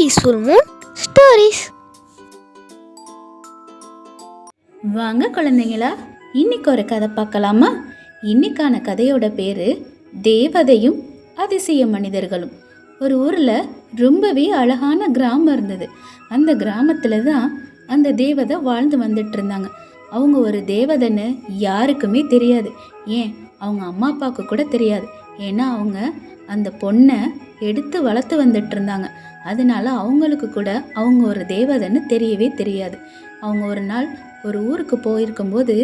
Peaceful Moon stories வாங்க குழந்தைங்களா இன்னைக்கு ஒரு கதை பார்க்கலாமா? இன்னைக்கான கதையோட பேரு தேவதையும் அதிசய மனிதர்களும். ஒரு ஊரில் ரொம்பவே அழகான கிராமம் இருந்தது. அந்த கிராமத்தில் தான் அந்த தேவதை வாழ்ந்து வந்துட்டு இருந்தாங்க. அவங்க ஒரு தேவதைன்னு யாருக்குமே தெரியாது. ஏன்? அவங்க அம்மா அப்பாவுக்கு கூட தெரியாது. ஏன்னா அவங்க அந்த பொண்ணை எடுத்து வளர்த்து வந்துட்டு இருந்தாங்க. அதனால அவங்களுக்கு கூட அவங்க ஒரு தேவதைன்னு தெரியவே தெரியாது. அவங்க ஒரு நாள் ஒரு ஊருக்கு போயிருக்கும்போது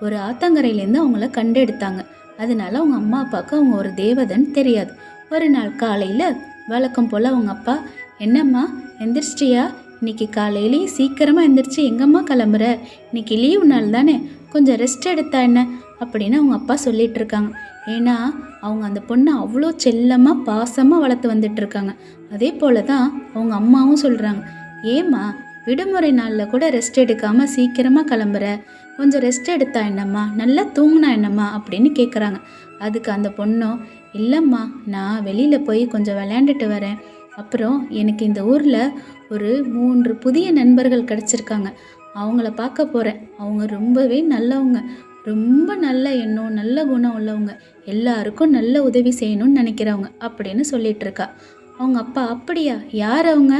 ஒரு ஆத்தங்கரையிலேருந்து அவங்கள கண்டெடுத்தாங்க. அதனால அவங்க அம்மா அப்பாவுக்கு அவங்க ஒரு தேவதைன்னு தெரியாது. ஒரு நாள் காலையில் வழக்கம் போல் அவங்க அப்பா என்னம்மா எந்திரிச்சிட்டியா? இன்னைக்கு காலையிலேயே சீக்கிரமாக எந்திரிச்சு எங்கம்மா கிளம்புற? இன்னைக்கு லீவ் நாள் தானே கொஞ்சம் ரெஸ்ட் எடுத்தா என்ன? அப்படின்னு அவங்க அப்பா சொல்லிட்டு இருக்காங்க ஏன்னா அவங்க அந்த பொண்ணை அவ்வளோ செல்லமாக பாசமாக வளர்த்து வந்துட்டு இருக்காங்க அதே போல தான் அவங்க அம்மாவும் சொல்கிறாங்க ஏம்மா விடுமுறை நாளில் கூட ரெஸ்ட் எடுக்காமல் சீக்கிரமாக கிளம்புற? கொஞ்சம் ரெஸ்ட் எடுத்தா என்னம்மா? நல்லா தூங்கினா என்னம்மா? அப்படின்னு கேட்குறாங்க அதுக்கு அந்த பொண்ணும் இல்லைம்மா நான் வெளியில் போய் கொஞ்சம் விளையாண்டுட்டு வரேன். அப்புறம் எனக்கு இந்த ஊரில் ஒரு மூன்று புதிய நண்பர்கள் கிடச்சிருக்காங்க. அவங்கள பார்க்க போகிறேன் அவங்க ரொம்பவே நல்லவங்க. ரொம்ப நல்ல எண்ணம் நல்ல குணம் உள்ளவங்க. எல்லாருக்கும் நல்ல உதவி செய்யணும்னு நினைக்கிறவங்க அப்படின்னு சொல்லிட்டு இருக்கா அவங்க அப்பா அப்படியா? யார் அவங்க?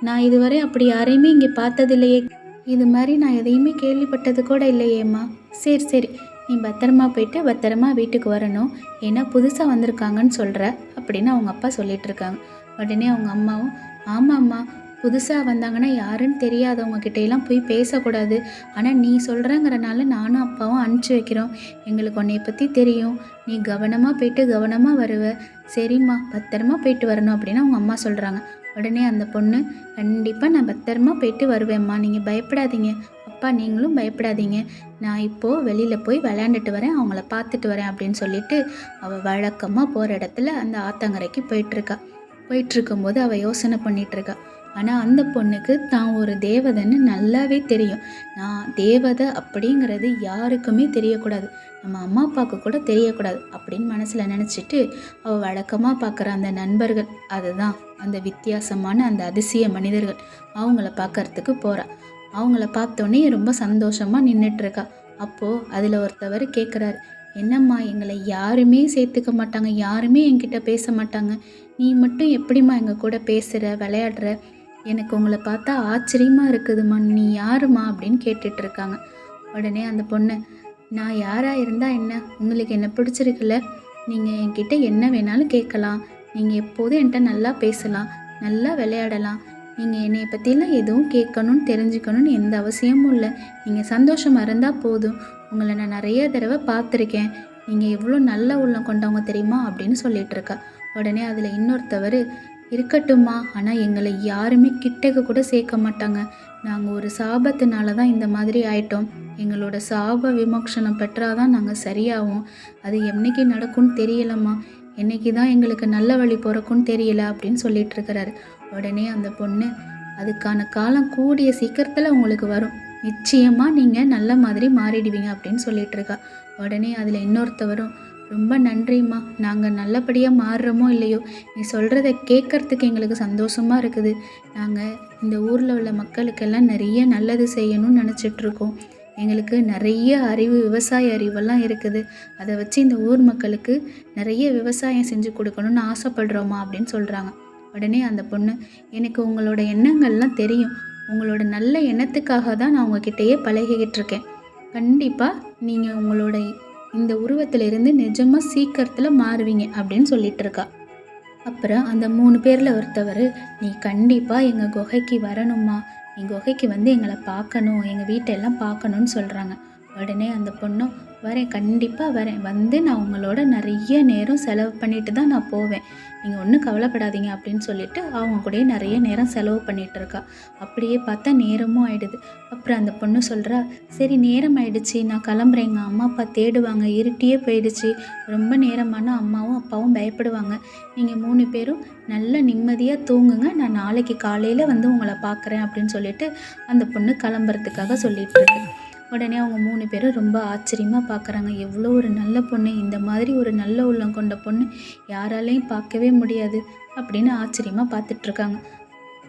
நான் இதுவரை அப்படி யாரையுமே இங்கே பார்த்ததில்லையே. இது மாதிரி நான் எதையுமே கேள்விப்பட்டது கூட இல்லையேம்மா. சரி சரி. நீ பத்திரமா போயிட்டு பத்திரமா வீட்டுக்கு வரணும். ஏன்னா புதுசாக வந்திருக்காங்கன்னு சொல்கிற அப்படின்னு அவங்க அப்பா சொல்லிட்டு இருக்காங்க உடனே அவங்க அம்மாவும் ஆமாம்மா. புதுசாக வந்தாங்கன்னா யாருன்னு தெரியாதவங்க கிட்டேலாம் போய் பேசக்கூடாது. ஆனால் நீ சொல்கிறங்கிறனால நானும் அப்பாவும் அனுப்பிச்சி வைக்கிறோம். எங்களுக்கு உன்னைய பற்றி தெரியும். நீ கவனமாக போயிட்டு கவனமாக வருவ. சரிம்மா பத்திரமா போயிட்டு வரணும் அப்படின்னு அவங்க அம்மா சொல்கிறாங்க உடனே அந்த பொண்ணு கண்டிப்பாக நான் பத்திரமா போயிட்டு வருவேம்மா. நீங்கள் பயப்படாதீங்க. அப்பா நீங்களும் பயப்படாதீங்க. நான் இப்போது வெளியில் போய் விளையாண்டுட்டு வரேன். அவங்கள பார்த்துட்டு வரேன். அப்படின்னு சொல்லிட்டு அவள் வழக்கமாக போகிற இடத்துல அந்த ஆத்தங்கரைக்கு போயிட்டுருக்கா போயிட்டுருக்கும்போது அவள் யோசனை பண்ணிகிட்ருக்கா ஆனால் அந்த பொண்ணுக்கு தான் ஒரு தேவதைன்னு நல்லாவே தெரியும். நான் தேவதை அப்படிங்கிறது யாருக்குமே தெரியக்கூடாது. நம்ம அம்மா அப்பாவுக்கு கூட தெரியக்கூடாது அப்படின்னு மனசில் நினச்சிட்டு அவள் வழக்கமாக பார்க்குற அந்த நண்பர்கள் அதுதான் அந்த வித்தியாசமான அந்த அதிசய மனிதர்கள். அவங்கள பார்க்கறதுக்கு போகிறாள் அவங்கள பார்த்தோன்னே ரொம்ப சந்தோஷமாக நின்றுட்டுருக்கா அப்போது அதில் ஒருத்தவர் கேட்குறாரு என்னம்மா எங்களை யாருமே சேர்த்துக்க மாட்டாங்க. யாருமே என்கிட்ட பேச மாட்டாங்க. நீ மட்டும் எப்படிம்மா எங்கள் கூட பேசுகிற விளையாடுற? எனக்கு உங்களை பார்த்தா ஆச்சரியமாக இருக்குதும்மா நீ யாரும்மா அப்படின்னு கேட்டுட்டு இருக்காங்க உடனே அந்த பொண்ணு நான் யாராக இருந்தால் என்ன? உங்களுக்கு என்ன பிடிச்சிருக்குல்ல? நீங்கள் என்கிட்ட என்ன வேணாலும் கேட்கலாம். நீங்கள் எப்போதும் என்கிட்ட நல்லா பேசலாம் நல்லா விளையாடலாம். நீங்கள் என்னை பற்றிலாம் எதுவும் கேட்கணும்னு தெரிஞ்சுக்கணும்னு எந்த அவசியமும் இல்லை. நீங்கள் சந்தோஷமாக இருந்தால் போதும். உங்களை நான் நிறைய தடவை பார்த்துருக்கேன். நீங்கள் எவ்வளோ நல்ல உள்ளம் கொண்டவங்க தெரியுமா? அப்படின்னு சொல்லிகிட்ருக்கா உடனே அதில் இன்னொருத்தவர் இருக்கட்டும்மா. ஆனால் எங்களை யாருமே கிட்டக்கு கூட சேர்க்க மாட்டாங்க. நாங்கள் ஒரு சாபத்தினால தான் இந்த மாதிரி ஆயிட்டோம். எங்களோட சாப விமோக்ஷனம் பெற்றாதான் நாங்கள் சரியாகும் அது என்னைக்கு நடக்கும்னு தெரியலம்மா. என்னைக்கு தான் எங்களுக்கு நல்ல வழி பிறக்கும்னு தெரியல அப்படின்னு சொல்லிட்டு இருக்கிறாரு. உடனே அந்த பொண்ணு அதுக்கான காலம் கூடிய சீக்கிரத்தில் உங்களுக்கு வரும். நிச்சயமாக நீங்கள் நல்ல மாதிரி மாறிடுவீங்க அப்படின்னு சொல்லிட்டு இருக்கா. உடனே அதில் இன்னொருத்தவரும் ரொம்ப நன்றிம்மா. நாங்கள் நல்லபடியாக மாறுறோமோ இல்லையோ நீ சொல்கிறத கேட்கறதுக்கு எங்களுக்கு சந்தோஷமாக இருக்குது. நாங்கள் இந்த ஊரில் உள்ள மக்களுக்கெல்லாம் நிறைய நல்லது செய்யணும்னு நினச்சிட்ருக்கோம். எங்களுக்கு நிறைய அறிவு விவசாய அறிவெல்லாம் இருக்குது. அதை வச்சு இந்த ஊர் மக்களுக்கு நிறைய விவசாயம் செஞ்சு கொடுக்கணும்னு ஆசைப்படுறோமா அப்படின்னு சொல்கிறாங்க உடனே அந்த பொண்ணு எனக்கு உங்களோட எண்ணங்கள்லாம் தெரியும். உங்களோட நல்ல எண்ணத்துக்காக தான் நான் உங்ககிட்டயே பழகிக்கிட்டு இருக்கேன். கண்டிப்பாக நீங்கள் உங்களோட இந்த உருவத்திலிருந்து நிஜமாக சீக்கிரத்தில் மாறுவீங்க அப்படின்னு சொல்லிட்டு இருக்கா அப்புறம் அந்த மூணு பேரில் ஒருத்தவர் நீ கண்டிப்பாக எங்கள் குகைக்கு வரணுமா நீ குகைக்கு வந்து எங்களை பார்க்கணும். எங்கள் வீட்டெல்லாம் பார்க்கணுன்னு சொல்கிறாங்க உடனே அந்த பொண்ணும் வரேன் கண்டிப்பாக வரேன். வந்து நான் உங்களோட நிறைய நேரம் செலவு பண்ணிட்டு தான் நான் போவேன். நீங்கள் ஒன்றும் கவலைப்படாதீங்க அப்படின்னு சொல்லிட்டு அவங்க கூடயே நிறைய நேரம் செலவு பண்ணிகிட்டு இருக்கா. அப்படியே பார்த்தா நேரமும் ஆயிடுது. அப்புறம் அந்த பொண்ணு சொல்கிறா சரி நேரம் ஆயிடுச்சு. நான் கிளம்புறேன். எங்கள் அம்மா அப்பா தேடுவாங்க. இருட்டியே போயிடுச்சு. ரொம்ப நேரமான அம்மாவும் அப்பாவும் பயப்படுவாங்க. நீங்கள் மூணு பேரும் நல்லா நிம்மதியாக தூங்குங்க. நான் நாளைக்கு காலையில் வந்து உங்களை பார்க்குறேன் அப்படின்னு சொல்லிட்டு அந்த பொண்ணு கிளம்புறதுக்காக சொல்லிட்டு இருக்கு. உடனே அவங்க மூணு பேரும் ரொம்ப ஆச்சரியமாக பார்க்குறாங்க எவ்வளோ ஒரு நல்ல பொண்ணு இந்த மாதிரி ஒரு நல்ல உள்ளம் கொண்ட பொண்ணு யாராலையும் பார்க்கவே முடியாது அப்படின்னு ஆச்சரியமாக பார்த்துட்ருக்காங்க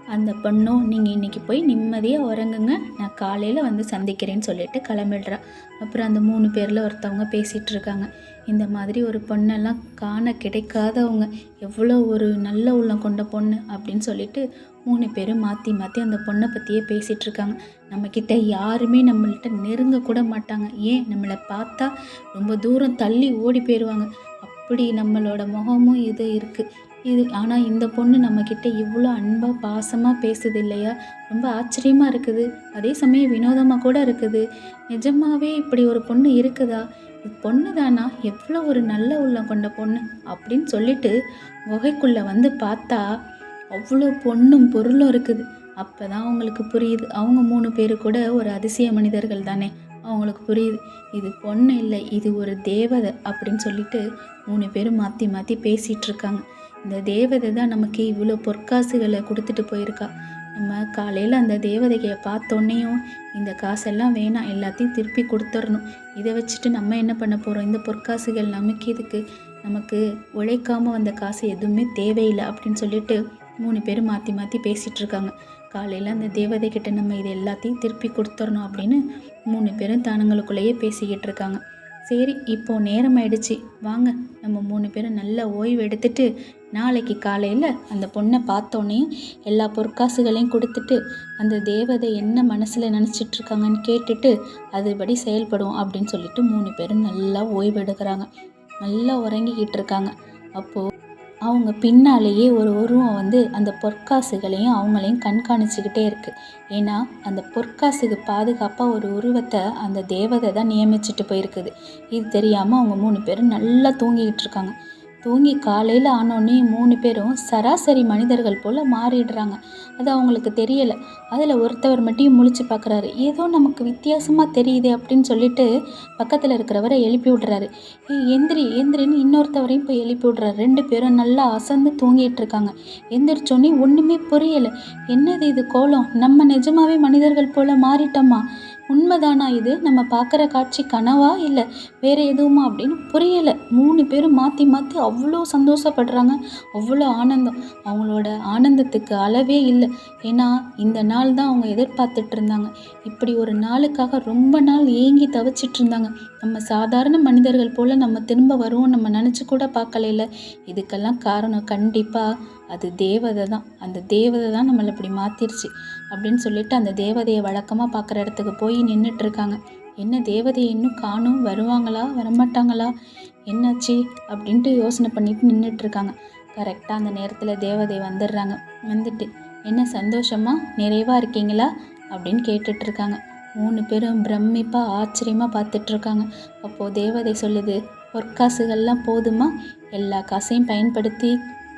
அந்த பொண்ணும் நீங்கள் இன்றைக்கி போய் நிம்மதியாக உறங்குங்க. நான் காலையில் வந்து சந்திக்கிறேன்னு சொல்லிட்டு கிளம்பிடுறா. அப்புறம் அந்த மூணு பேரில் ஒருத்தவங்க பேசிகிட்டு இருக்காங்க. இந்த மாதிரி ஒரு பொண்ணெல்லாம் காண கிடைக்காதவங்க. எவ்வளோ ஒரு நல்ல உள்ளம் கொண்ட பொண்ணு அப்படின்னு சொல்லிட்டு மூணு பேரும் மாற்றி மாற்றி அந்த பொண்ணை பற்றியே பேசிகிட்டு இருக்காங்க. நம்மக்கிட்ட யாருமே நம்மள்கிட்ட நெருங்க கூட மாட்டாங்க. ஏன்? நம்மளை பார்த்தா ரொம்ப தூரம் தள்ளி ஓடி போயிடுவாங்க அப்படி நம்மளோட முகமும் இது இருக்குது இது ஆனால் இந்த பொண்ணு நம்மக்கிட்ட இவ்வளோ அன்பாக பாசமாக பேசுது இல்லையா? ரொம்ப ஆச்சரியமாக இருக்குது. அதே சமயம் வினோதமாக கூட இருக்குது. நிஜமாவே இப்படி ஒரு பொண்ணு இருக்குதா? பொண்ணு தானா எவ்வளோ ஒரு நல்ல உள்ளம் கொண்ட பொண்ணு அப்படின்னு சொல்லிட்டு குகைக்குள்ளே வந்து பார்த்தா அவ்வளோ பொண்ணும் பொருளும் இருக்குது. அப்போ தான் அவங்களுக்கு புரியுது. அவங்க மூணு பேர் கூட ஒரு அதிசய மனிதர்கள் தானே. அவங்களுக்கு புரியுது. இது பொண்ணு இல்லை இது ஒரு தேவதை அப்படின்னு சொல்லிட்டு மூணு பேரும் மாற்றி மாற்றி பேசிகிட்டு இருக்காங்க. இந்த தேவதை தான் நமக்கு இவ்வளோ பொற்காசுகளை கொடுத்துட்டு போயிருக்கா. நம்ம காலையில் அந்த தேவதையை பார்த்தோன்னையும் இந்த காசெல்லாம் வேணாம் எல்லாத்தையும் திருப்பி கொடுத்துடணும் இதை வச்சுட்டு நம்ம என்ன பண்ண போகிறோம் இந்த பொற்காசுகள் நமக்கு இதுக்கு நமக்கு உழைக்காமல் வந்த காசு எதுவுமே தேவையில்லை அப்படின்னு சொல்லிட்டு மூணு பேரும் மாற்றி மாற்றி பேசிகிட்டு இருக்காங்க. காலையில் அந்த தேவதை கிட்ட நம்ம இது எல்லாத்தையும் திருப்பி கொடுத்துடணும் அப்படின்னு மூணு பேரும் தானுங்களுக்குள்ளேயே பேசிக்கிட்டு இருக்காங்க. சரி இப்போது நேரம் ஆயிடுச்சு. வாங்க நம்ம மூணு பேரும் நல்லா ஓய்வு எடுத்துட்டு நாளைக்கு காலையில் அந்த பொண்ணை பார்த்தோன்னே எல்லா பொற்காசுகளையும் கொடுத்துட்டு அந்த தேவதை என்ன மனசில் நினச்சிட்ருக்காங்கன்னு கேட்டுட்டு அதுபடி செயல்படும் அப்படின்னு சொல்லிட்டு மூணு பேரும் நல்லா ஓய்வெடுக்கிறாங்க. நல்லா உறங்கிக்கிட்டு இருக்காங்க அப்போது அவங்க பின்னாலேயே ஒரு உருவம் வந்து அந்த பொற்காசுகளையும் அவங்களையும் கண்காணிச்சுக்கிட்டே இருக்குது ஏன்னா அந்த பொற்காசுக்கு பாதுகாப்பாக ஒரு உருவத்தை அந்த தேவதை தான் நியமிச்சுட்டு போயிருக்குது. இது தெரியாமல் அவங்க மூணு பேரும் நல்லா தூங்கிக்கிட்டு இருக்காங்க தூங்கி காலையில் ஆனோடனே மூணு பேரும் சராசரி மனிதர்கள் போல் மாறிடுறாங்க. அது அவங்களுக்கு தெரியலை. அதில் ஒருத்தவர் மட்டும் முழிச்சு பார்க்குறாரு ஏதோ நமக்கு வித்தியாசமாக தெரியுது அப்படின்னு சொல்லிட்டு பக்கத்தில் இருக்கிறவரை எழுப்பி விட்றாரு. ஏ எந்திரி எந்திரின்னு இன்னொருத்தவரையும் போய் எழுப்பி விட்றாரு. ரெண்டு பேரும் நல்லா அசந்து தூங்கிட்டு இருக்காங்க. எந்திரிச்சோன்னே ஒன்றுமே புரியலை. என்னது இது கோலம்? நம்ம நிஜமாவே மனிதர்கள் போல் மாறிட்டோமா? உண்மைதானா இது? நம்ம பார்க்குற காட்சி கனவா இல்லை வேறு எதுவுமா அப்படின்னு புரியலை. மூணு பேரும் மாற்றி மாற்றி அவ்வளோ சந்தோஷப்படுறாங்க. அவ்வளோ ஆனந்தம். அவங்களோட ஆனந்தத்துக்கு அளவே இல்லை. ஏன்னா இந்த நாள் தான் அவங்க எதிர்பார்த்துட்டு இருந்தாங்க. இப்படி ஒரு நாளுக்காக ரொம்ப நாள் ஏங்கி தவிச்சிட்டு இருந்தாங்க. நம்ம சாதாரண மனிதர்கள் போல் நம்ம திரும்ப வருவோம் நம்ம நினச்சி கூட பார்க்கல இதுக்கெல்லாம் காரணம் கண்டிப்பாக அது தேவதை தான். அந்த தேவதை தான் நம்மளை இப்படி மாற்றிருச்சு அப்படின்னு சொல்லிட்டு அந்த தேவதையை வழக்கமாக பார்க்குற இடத்துக்கு போய் நின்றுட்டு இருக்காங்க என்ன தேவதையை இன்னும் காணும்? வருவாங்களா? வரமாட்டாங்களா? என்னாச்சு? அப்படின்ட்டு யோசனை பண்ணிட்டு நின்றுட்டு இருக்காங்க கரெக்டாக அந்த நேரத்தில் தேவதை வந்துடுறாங்க. வந்துட்டு என்ன சந்தோஷமா? நிறைவாக இருக்கீங்களா? அப்படின்னு கேட்டுட்டு இருக்காங்க மூணு பேரும் பிரமிப்பாக ஆச்சரியமாக பார்த்துட்ருக்காங்க அப்போது தேவதை சொல்லுது பொற்காசுகள்லாம் போதுமா? எல்லா காசையும் பயன்படுத்தி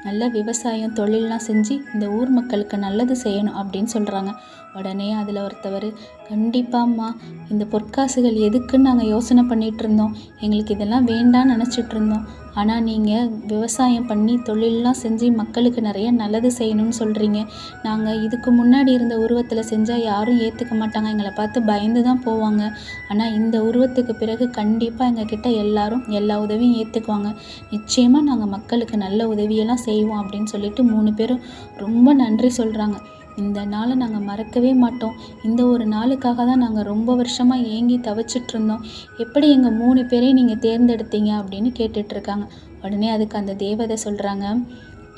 நல்ல விவசாயம் தொழிலெலாம் செஞ்சு இந்த ஊர் மக்களுக்கு நல்லது செய்யணும் அப்படின்னு சொல்கிறாங்க உடனே அதில் ஒருத்தவர் கண்டிப்பாம்மா இந்த பொற்காசுகள் எதுக்குன்னு நாங்கள் யோசனை பண்ணிகிட்டு இருந்தோம். எங்களுக்கு இதெல்லாம் வேண்டாம்னு நினச்சிட்டு இருந்தோம். ஆனால் நீங்கள் விவசாயம் பண்ணி தொழிலெலாம் செஞ்சு மக்களுக்கு நிறைய நல்லது செய்யணும்னு சொல்கிறீங்க நாங்கள் இதுக்கு முன்னாடி இருந்த உருவத்தில் செஞ்சால் யாரும் ஏற்றுக்க மாட்டாங்க. எங்களை பார்த்து பயந்து தான் போவாங்க. ஆனால் இந்த உருவத்துக்கு பிறகு கண்டிப்பாக எங்ககிட்ட எல்லாரும் எல்லா உதவியும் ஏற்றுக்குவாங்க நிச்சயமாக நாங்கள் மக்களுக்கு நல்ல உதவியெல்லாம் செய்வோம் அப்படின்னு சொல்லிட்டு மூணு பேரும் ரொம்ப நன்றி சொல்கிறாங்க இந்த நாளை நாங்கள் மறக்கவே மாட்டோம். இந்த ஒரு நாளுக்காக தான் நாங்கள் ரொம்ப வருஷமாக ஏங்கி தவிச்சிட்ருந்தோம் எப்படி எங்கள் மூணு பேரையும் நீங்கள் தேர்ந்தெடுத்தீங்க அப்படின்னு கேட்டுட்ருக்காங்க உடனே அதுக்கு அந்த தேவதை சொல்கிறாங்க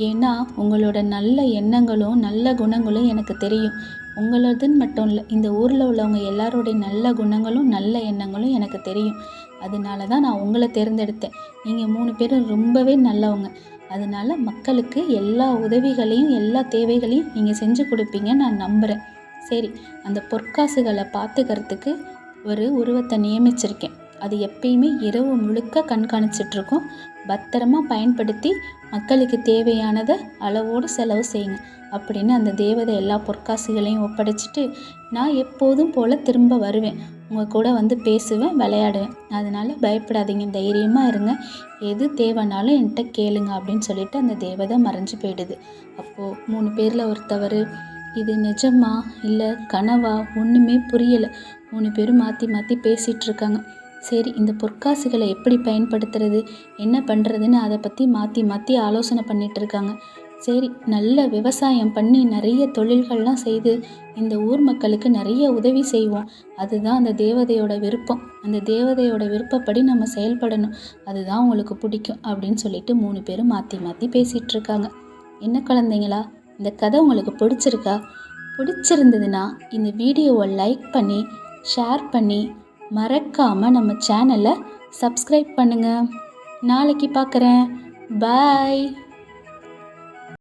ஏன்னா உங்களோட நல்ல எண்ணங்களும் நல்ல குணங்களும் எனக்கு தெரியும். உங்களதுன்னு மட்டும் இல்லை இந்த ஊரில் உள்ளவங்க எல்லாருடைய நல்ல குணங்களும் நல்ல எண்ணங்களும் எனக்கு தெரியும். அதனால தான் நான் உங்களை தேர்ந்தெடுத்தேன். நீங்கள் மூணு பேரும் ரொம்பவே நல்லவங்க. அதனால் மக்களுக்கு எல்லா உதவிகளையும் எல்லா தேவைகளையும் நீங்கள் செஞ்சு கொடுப்பீங்க நான் நம்புகிறேன் சரி அந்த பொற்காசுகளை பார்த்துக்கிறதுக்கு ஒரு உருவத்தை நியமிச்சிருக்கேன். அது எப்பயுமே இரவு முழுக்க கண்காணிச்சிட்ருக்கோம். பத்திரமா பயன்படுத்தி மக்களுக்கு தேவையானதை அளவோடு செலவு செய்யுங்க. அப்படின்னு அந்த தேவதை எல்லா பொற்காசுகளையும் ஒப்படைச்சிட்டு நான் எப்போதும் போல் திரும்ப வருவேன். உங்கள் கூட வந்து பேசுவேன் விளையாடுவேன். அதனால் பயப்படாதீங்க. தைரியமாக இருங்க. எது தேவைனாலும் என்கிட்ட கேளுங்க. அப்படின்னு சொல்லிட்டு அந்த தேவதை மறைஞ்சு போயிடுது. அப்போது மூணு பேரில் ஒருத்தவர் இது நிஜமா? இல்லை கனவா? ஒன்றுமே புரியலை. மூணு பேரும் மாற்றி மாற்றி பேசிகிட்ருக்காங்க சரி இந்த பொற்காசுகளை எப்படி பயன்படுத்துறது என்ன பண்ணுறதுன்னு அதை பற்றி மாற்றி மாற்றி ஆலோசனை பண்ணிகிட்டு இருக்காங்க. சரி நல்ல விவசாயம் பண்ணி நிறைய தொழில்கள்லாம் செய்து இந்த ஊர் மக்களுக்கு நிறைய உதவி செய்வோம். அதுதான் அந்த தேவதையோட விருப்பம். அந்த தேவதையோட விருப்பப்படி நம்ம செயல்படணும். அதுதான் உங்களுக்கு பிடிக்கும் அப்படின்னு சொல்லிட்டு மூணு பேரும் மாற்றி மாற்றி பேசிகிட்டு இருக்காங்க. என்ன குழந்தைங்களா இந்த கதை உங்களுக்கு பிடிச்சிருக்கா? பிடிச்சிருந்ததுன்னா இந்த வீடியோவை லைக் பண்ணி ஷேர் பண்ணி மறக்காமல் நம்ம சேனலை சப்ஸ்கிரைப் பண்ணுங்கள் நாளைக்கு பார்க்குறேன் பாய்